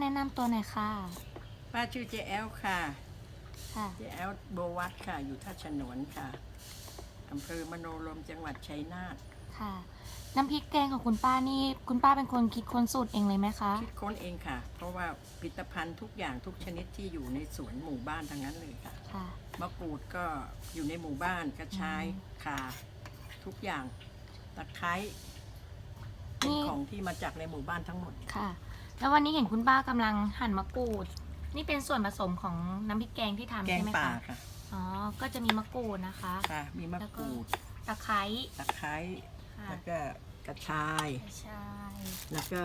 แนะนำตัวหน่อยค่ะ ป้าชื่อเจแอลค่ะ ค่ะ เจแอลโบวัดค่ะ อยู่ท่าฉนวนค่ะอำเภอมโนรมจังหวัดชัยนาทค่ะ น้ำพริกแกงของคุณป้านี่ คุณป้าเป็นคนคิดค้นสูตรเองเลยไหมคะ คิดค้นเองค่ะ เพราะว่าผลิตภัณฑ์ทุกอย่างทุกชนิดที่อยู่ในสวนหมู่บ้านทั้งนั้นเลยค่ะ ค่ะ มะกรูดก็อยู่ในหมู่บ้านกระชายอืมข่าทุกอย่างตะไคร้เป็นนี่ ของที่มาจากในหมู่บ้านทั้งหมด ค่ะ แล้ววันนี้เห็นคุณป้ากำลังหั่นมะกรูด นี่เป็นส่วนผสมของน้ำพริกแกงที่ทำแกใช่งไหมป่าคะ ค่ะอ๋อ ก็จะมีมะกรูดนะคะ ค่ะ มีมะกรูดตะไคร้ตะไคร้ค่ะแล้วก็กระชาย ใช่แล้วก็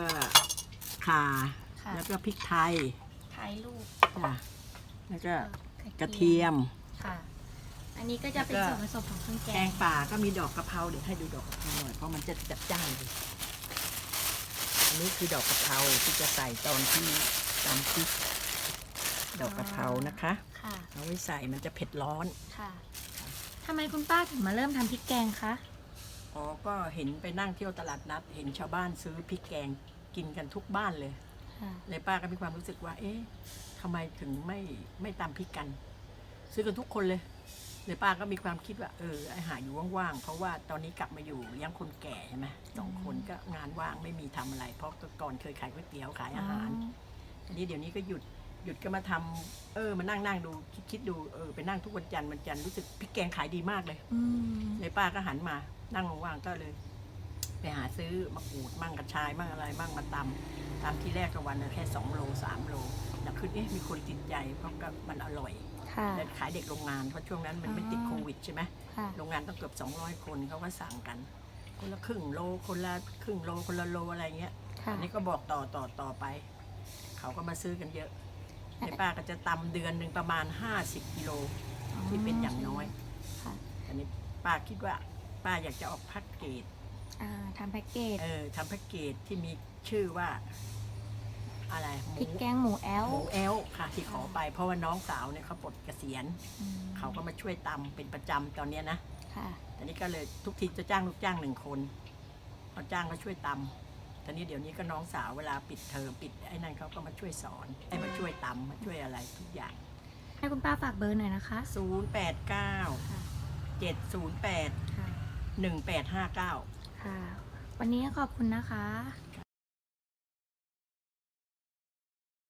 ข่า ค่ะแล้วก็พริกไทยไข่ลูกจ้ะแล้วก็กระเทียม ค่ะ อันนี้ก็จะเป็นแล้วก็ ส่วนผสมของเครื่องแกแกงงป่าก็มีดอกกะเพราเดี๋ยวให้ดูดอกกะเพราหน่อยเพราะมันจะจัดจ้านดีอั นนี้คือดอกกะเพราที่จะใส่ตอนที่ตำพริกดอกกะเพรานะคะ ค่ะ เอาไว้ใส่มันจะเผ็ดร้อน ค่ะทำไมคุณป้าถึงมาเริ่มทำพริกแกงคะ อ๋อ ก็เห็นไปนั่งเที่ยวตลาดนัด เห็นชาวบ้านซื้อพริกแกงกินกันทุกบ้านเลย ค่ะ เลยป้าก็มีความรู้สึกว่า เอ๊ะทำไมถึงไม่ไม่ตำพริกกัน ซื้อกันทุกคนเลย เลยป้าก็มีความคิดว่า เออไอหาอยู่ว่างๆ เพราะว่าตอนนี้กลับมาอยู่เลี้ยังคนแก่ใช่ไหมสองคน ก็งานว่างไม่มีทำอะไร เพราะก่อนเคยขายก๋วยเตี๋ยวขายอาหารอันนี้เดี๋ยวนี้ก็หยุดหยุดก็มาทำเออมานั่งนั่งดูคิดคิดดูเออไปนั่งทุกวันจันทร์วันจันทร์รู้สึกพริกแกงขายดีมากเลยอืมเลยป้าก็หันมานั่งว่างๆก็เลย ไปหาซื้อมะกรูดมั่งกระชายมั่งอะไรมั่งมาตำตำที่แรกก็วันละแค่สองโลสามโลแล้วคือเอ๊ะมีคนติดใจเพราะก็มันอร่อยค่ะและขายเด็กโรงงานเพราะช่วงนั้นมันไม่ติดโควิดใช่ไหมค่ะโรงงานต้องเกือบ200 คนเขาก็สั่งกัน คนละครึ่งโลคนละครึ่งโลคนละโลอะไรเงี้ยค่ะ อันนี้ก็บอกต่อต่อต่อไป เขาก็มาซื้อกันเยอะในป้าก็จะตำเดือนหนึ่งประมาณ 50กิโลที่เป็นอย่างน้อย ค่ะอันนี้ป้าคิดว่าป้าอยากจะออกแพ็กเกจ อ่าทำแพ็กเกจเออทำแพ็กเกจที่มีชื่อว่า อะไรหพมูริกแกงหมูแอลหมูแอลค่ะ ที่ขอไปเพราะว่าน้องสาวเนี่ยเขาปลดเกษียณ อืมเขาก็มาช่วยตำเป็นประจำตอนเนี้ยนะ ค่ะ ตอนนี้ก็เลยทุกทีจะจ้างลูกจ้างหนึ่งคนเขาจ้างก็ช่วยตำตอนนี้เดี๋ยวนี้ก็น้องสาวเวลาปิดเทอมปิดไอ้นั่นเขาก็มาช่วยสอนให้มาช่วยตำมาช่วยอะไรทุกอย่าง ให้คุณป้าฝากเบอร์หน่อยนะคะ 0 8 9 ค่ะ7 0 8 ค่ะ 1 8 5 9ค่ะ วันนี้ขอบคุณนะคะ